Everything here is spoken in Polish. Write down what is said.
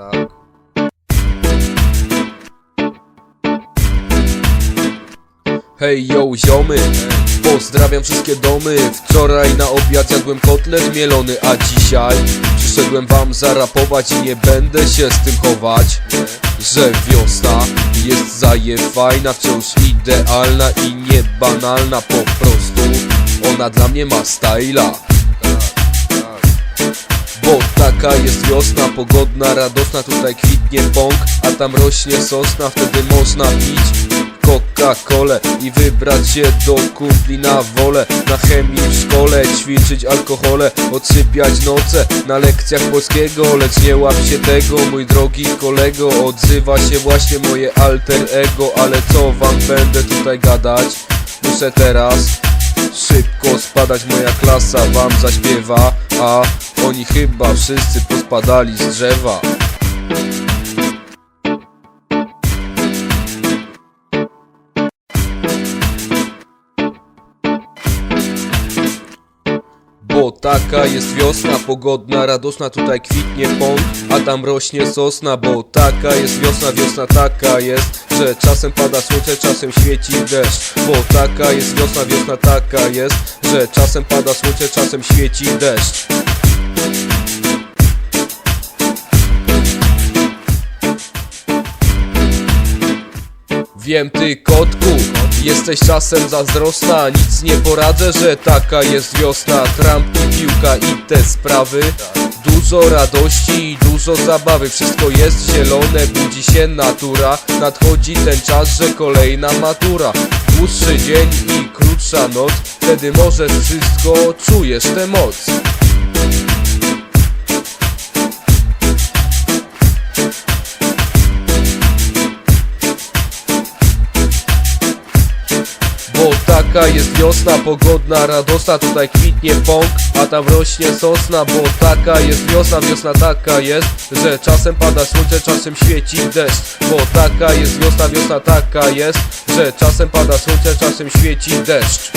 tak. Hej yo ziomy, pozdrawiam wszystkie domy. Wczoraj na obiad jadłem kotlet mielony A dzisiaj przyszedłem wam zarapować I nie będę się z tym chować Że wiosna jest zajefajna Wciąż idealna i niebanalna. Po prostu ona dla mnie ma styla taka jest wiosna, pogodna, radosna Tutaj kwitnie pąk, a tam rośnie sosna Wtedy można pić Coca-Colę I wybrać się do kumpli na wolę Na chemii w szkole, ćwiczyć alkohole Odsypiać noce na lekcjach polskiego Lecz nie łap się tego, mój drogi kolego Odzywa się właśnie moje alter ego Ale co wam będę tutaj gadać? Muszę teraz Szybko spadać moja klasa wam zaśpiewa A oni chyba wszyscy pospadali z drzewa. Bo taka jest wiosna, pogodna, radosna, tutaj kwitnie pąk, a tam rośnie sosna. Bo taka jest wiosna, wiosna taka jest, że czasem pada słońce, czasem świeci deszcz. Bo taka jest wiosna, wiosna taka jest, że czasem pada słońce, czasem świeci deszcz Wiem ty kotku, jesteś czasem zazdrosna. Nic nie poradzę, że taka jest wiosna. Trampki, piłka i te sprawy. Dużo radości i dużo zabawy. Wszystko jest zielone, budzi się natura. Nadchodzi ten czas, że kolejna matura. Dłuższy dzień i krótsza noc. Wtedy możesz wszystko, czujesz tę moc Taka jest wiosna, pogodna, radosna Tutaj kwitnie pąk, a tam rośnie sosna Bo taka jest wiosna, wiosna taka jest Że czasem pada słońce, czasem świeci deszcz Bo taka jest wiosna, wiosna taka jest Że czasem pada słońce, czasem świeci deszcz